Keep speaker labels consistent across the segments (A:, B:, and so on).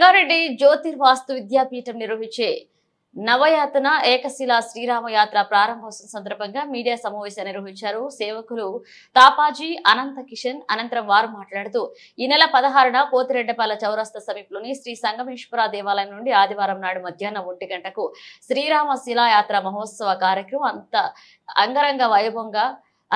A: రంగారెడ్డి జ్యోతిర్వాస్తు విద్యాపీఠం నిర్వహించే నవయాతన ఏకశిలా శ్రీరామయాత్ర ప్రారంభోత్సవం సందర్భంగా మీడియా సమావేశం నిర్వహించారు సేవకులు తాపాజీ అనంత కిషన్. అనంతరం వారు మాట్లాడుతూ ఈ నెల పదహారున పోతిరెడ్డపాల చౌరస్తా సమీపంలోని శ్రీ సంగమేశ్వర దేవాలయం నుండి ఆదివారం నాడు మధ్యాహ్నం ఒంటి గంటకు శ్రీరామ శిలాయాత్ర మహోత్సవ కార్యక్రమం అంత అంగరంగ వైభవంగా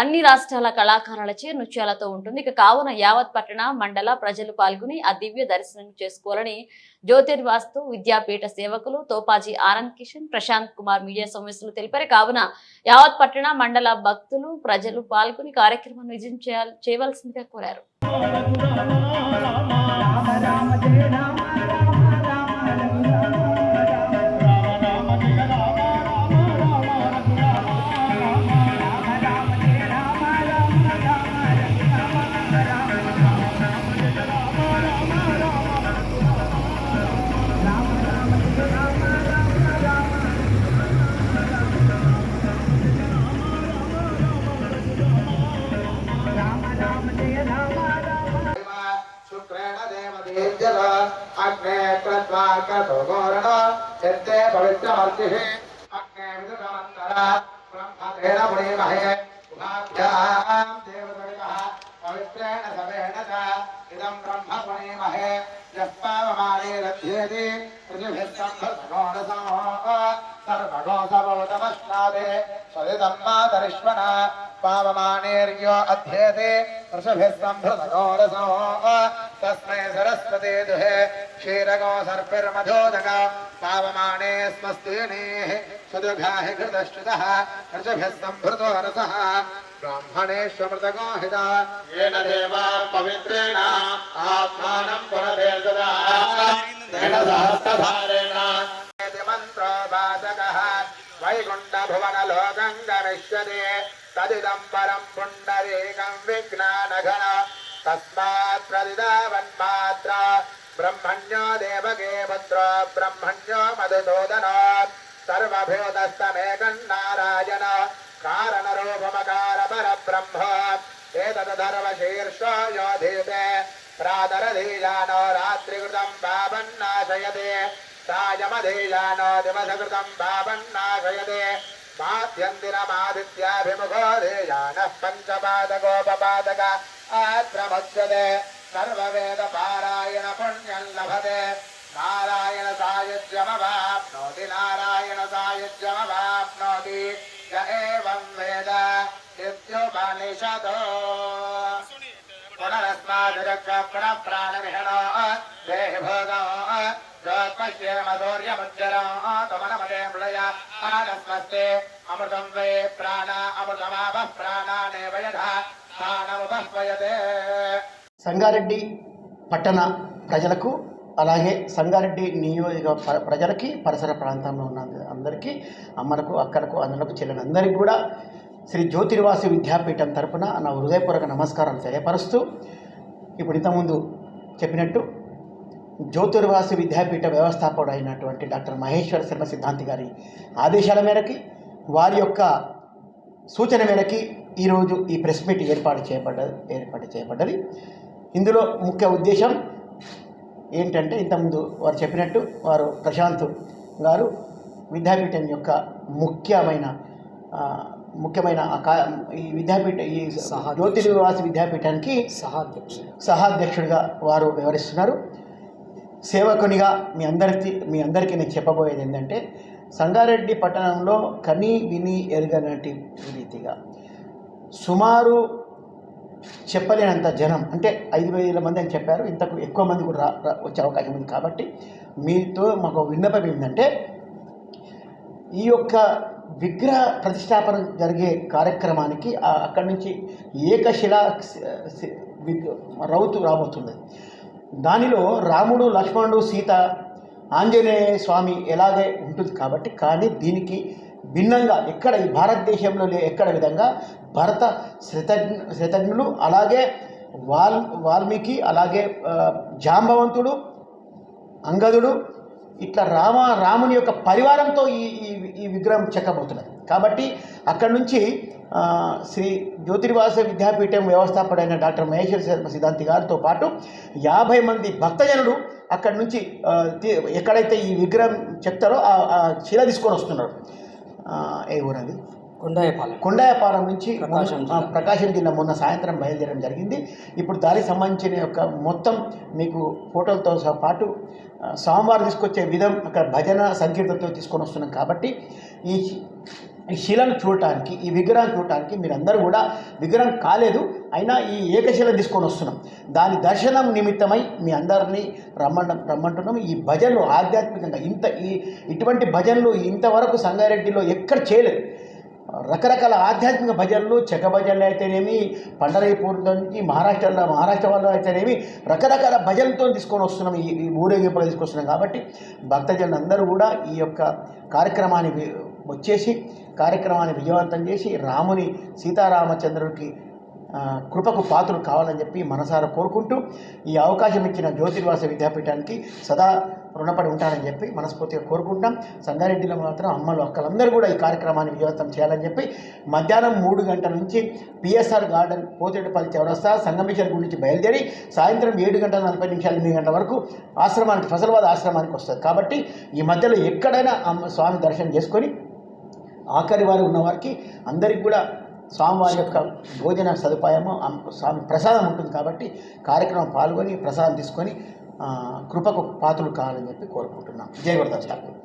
A: అన్ని రాష్ట్రాల కళాకారులచే నృత్యాలతో ఉంటుంది. ఇక కావున యావత్ పట్టణ మండల ప్రజలు పాల్గొని ఆ దివ్య దర్శనం చేసుకోవాలని జ్యోతిర్వాస్తు విద్యాపీఠ సేవకులు తోపాజీ ఆనంద్ కిషన్ ప్రశాంత్ కుమార్ మీడియా సమావేశంలో తెలిపారు. కావున యావత్ పట్టణ మండల భక్తులు ప్రజలు పాల్గొని కార్యక్రమం విజయం చేయాలి చేయవలసిందిగా కోరారు.
B: तेजर अग्ने कृत्वा कर्तुगोरण यत्ते पवित्रमर्तिः। अग्ने विदुरान्तर ब्रह्मतेन पुणीमहे। उभाभ्याम् देवदविदः पवित्रेण समेण च इदं ब्रह्म पुणीमहे। यः पावमानीरध्येति पृथिभिस्तम्भोणसो सर्वगोसवोतमश्नादे स्वदिदं पावमानेर्यो अध्येति ऋषभिस्तम्भृतगोरसो तस्मै सरस्वती दुहे क्षीरगो सर्पिर्मधोदक पावमाने स्वस्तीनीः सुदुघाहि घृतश्च्युतः वृषभिः सम्भृतो रसः ब्राह्मणेष्वमृतगो हिता येन देवा पवित्रेण आत्मानं पुरते सदा तेन सहस्रधारेण मन्त्रो बाधकः वैकुण्ठभुवनलोकं गमिष्यति तदिदं परं पुण्डरीकं विज्ञानघन तस्मात् पुत्र ब्रह्मण्यो देवगे पुत्रो, ब्रह्मण्यो मधुसूदनो। सर्वभूतस्तमेकन्नारायण कारणरूपमकारपरब्रह्म। एतदधर्वशीर्षो योधीते प्रातरधीजानो रात्रिकृतम् पापन्नाशयते सायमधीजानो दिवसकृतम् पापन्नाशयते माध्यन्दिनमादित्याभिमुखो देजानः पञ्चपादकोपपादक। आत्रमुच्यते सर्ववेदपारायण पुण्यं लभते नारायण सायुज्यमवाप्नोति नारायण सायुज्यमवाप्नोति य एवं वेद इत्युपनिषदो पुनरस्मादुरक्ष पुनः प्राणविहणो देहि भोगो जोत्पश्येमधौर्यमुज्जरो तमनमदे मृळय आनस्मस्ते अमृतं वे प्राण अमृतमापः प्राणानेव यथा स्थानमुपह्वयते
C: సంగారెడ్డి పట్టణ ప్రజలకు అలాగే సంగారెడ్డి నియోజక ప్రజలకి పరిసర ప్రాంతంలో ఉన్న అందరికీ అమ్మలకు అక్కలకు అన్నలకు చెల్లినందరికీ కూడా శ్రీ జ్యోతిర్వాసి విద్యాపీఠం తరపున నా హృదయపూర్వక నమస్కారాలు తెలియపరుస్తూ ఇప్పుడు ఇంతకుముందు చెప్పినట్టు జ్యోతిర్వాసి విద్యాపీఠ వ్యవస్థాపకుడు అయినటువంటి డాక్టర్ మహేశ్వర శర్మ సిద్ధాంతి గారి ఆదేశాల మేరకి వారి యొక్క సూచన మేరకి ఈరోజు ఈ ప్రెస్ మీట్ ఏర్పాటు చేయబడ్డది ఏర్పాటు చేయబడ్డది. ఇందులో ముఖ్య ఉద్దేశం ఏంటంటే ఇంతకుముందు వారు చెప్పినట్టు వారు ప్రశాంత్ గారు విద్యాపీఠం యొక్క ముఖ్యమైన ముఖ్యమైన ఈ విద్యాపీఠ ఈ జ్యోతిర్వాసి విద్యాపీఠానికి
D: సహాధ్యక్షుడు.
C: సహాధ్యక్షుడిగా వారు వ్యవహరిస్తున్నారు సేవకునిగా మీ అందరికీ మీ అందరికీ నేను చెప్పబోయేది ఏంటంటే సంగారెడ్డి పట్టణంలో కని విని ఎరగనటి రీతిగా సుమారు చెప్పలేనంత జనం అంటే ఐదు వేల మంది అని చెప్పారు. ఇంతకు ఎక్కువ మంది కూడా రా వచ్చే అవకాశం ఉంది కాబట్టి మీతో మాకు విన్నపం ఏంటంటే ఈ యొక్క విగ్రహ ప్రతిష్టాపన జరిగే కార్యక్రమానికి అక్కడి నుంచి ఏకశిలా రౌతు రాబోతుంది. దానిలో రాముడు లక్ష్మణుడు సీత ఆంజనేయ స్వామి ఎలాగే ఉంటుంది కాబట్టి కానీ దీనికి భిన్నంగా ఎక్కడ ఈ భారతదేశంలో లే ఎక్కడ విధంగా భరత శతజ్ఞ శతజ్ఞులు అలాగే వాల్ వాల్మీకి అలాగే జాంబవంతుడు అంగదుడు ఇట్లా రామ రాముని యొక్క పరివారంతో ఈ ఈ విగ్రహం చెక్కబోతున్నది కాబట్టి అక్కడి నుంచి శ్రీ జ్యోతిర్వాస విద్యాపీఠం వ్యవస్థాపకుడైన డాక్టర్ మహేశ్వర శర్మ సిద్ధాంతి గారితో పాటు యాభై మంది భక్తజనులు అక్కడి నుంచి ఎక్కడైతే ఈ విగ్రహం చెప్తారో ఆ ఆ శిల తీసుకొని వస్తున్నారు. ఏ ఊరది?
D: కొండాయపాలెం.
C: కొండాయపాలెం నుంచి
D: ప్రకాశం
C: జిల్లా. మొన్న సాయంత్రం బయలుదేరడం జరిగింది. ఇప్పుడు దానికి సంబంధించిన యొక్క మొత్తం మీకు ఫోటోలతో పాటు ఆ, స్వామివారు తీసుకొచ్చే విధం అక్కడ భజన సంకీర్తనతో తీసుకొని వస్తున్నాం కాబట్టి ఈ ఈ శిలను చూడటానికి ఈ విగ్రహం చూడటానికి మీరందరూ కూడా విగ్రహం కాలేదు. అయినా ఈ ఏకశిల తీసుకొని వస్తున్నాం. దాని దర్శనం నిమిత్తమై మీ అందరినీ రమ్మంట రమ్మంటున్నాం. ఈ భజనలు ఆధ్యాత్మికంగా ఇంత ఈ ఇటువంటి భజనలు ఇంతవరకు సంగారెడ్డిలో ఎక్కడ చేయలేదు. రకరకాల ఆధ్యాత్మిక భజనలు చెక్క భజనలు అయితేనేమి పండరైపూర్ నుంచి మహారాష్ట్రలో మహారాష్ట్ర వాళ్ళు అయితేనేమి రకరకాల భజనలతో తీసుకొని వస్తున్నాం. ఈ ఊరేగింపులు తీసుకొస్తున్నాం కాబట్టి భక్తజనులు అందరూ కూడా ఈ యొక్క కార్యక్రమాన్ని వచ్చేసి కార్యక్రమాన్ని విజయవంతం చేసి రాముని సీతారామచంద్రుడికి కృపకు పాత్రలు కావాలని చెప్పి మనసారా కోరుకుంటూ ఈ అవకాశం ఇచ్చిన జ్యోతిర్వాస విద్యాపీఠానికి సదా రుణపడి ఉంటానని చెప్పి మనస్ఫూర్తిగా కోరుకుంటాం సంగారెడ్డిలో మాత్రం అమ్మలు అక్కలందరూ కూడా ఈ కార్యక్రమాన్ని విజయవంతం చేయాలని చెప్పి మధ్యాహ్నం మూడు గంటల నుంచి పిఎస్ఆర్ గార్డెన్ పోతేటపల్లి చౌరస్తా సంగమేశ్వర గుడి నుంచి బయలుదేరి సాయంత్రం ఏడు గంటల నలభై నిమిషాలు ఎనిమిది గంటల వరకు ఆశ్రమానికి ఫసల్వాద్ ఆశ్రమానికి వస్తుంది. కాబట్టి ఈ మధ్యలో ఎక్కడైనా అమ్మ స్వామి దర్శనం చేసుకొని ఆఖరి వారు ఉన్నవారికి అందరికి కూడా స్వామివారి యొక్క భోజన సదుపాయము స్వామి ప్రసాదం ఉంటుంది కాబట్టి కార్యక్రమం పాల్గొని ప్రసాదం తీసుకొని కృపకు పాత్రలు కావాలని చెప్పి కోరుకుంటున్నాం. జయవర్ధన్ ఠాకూర్.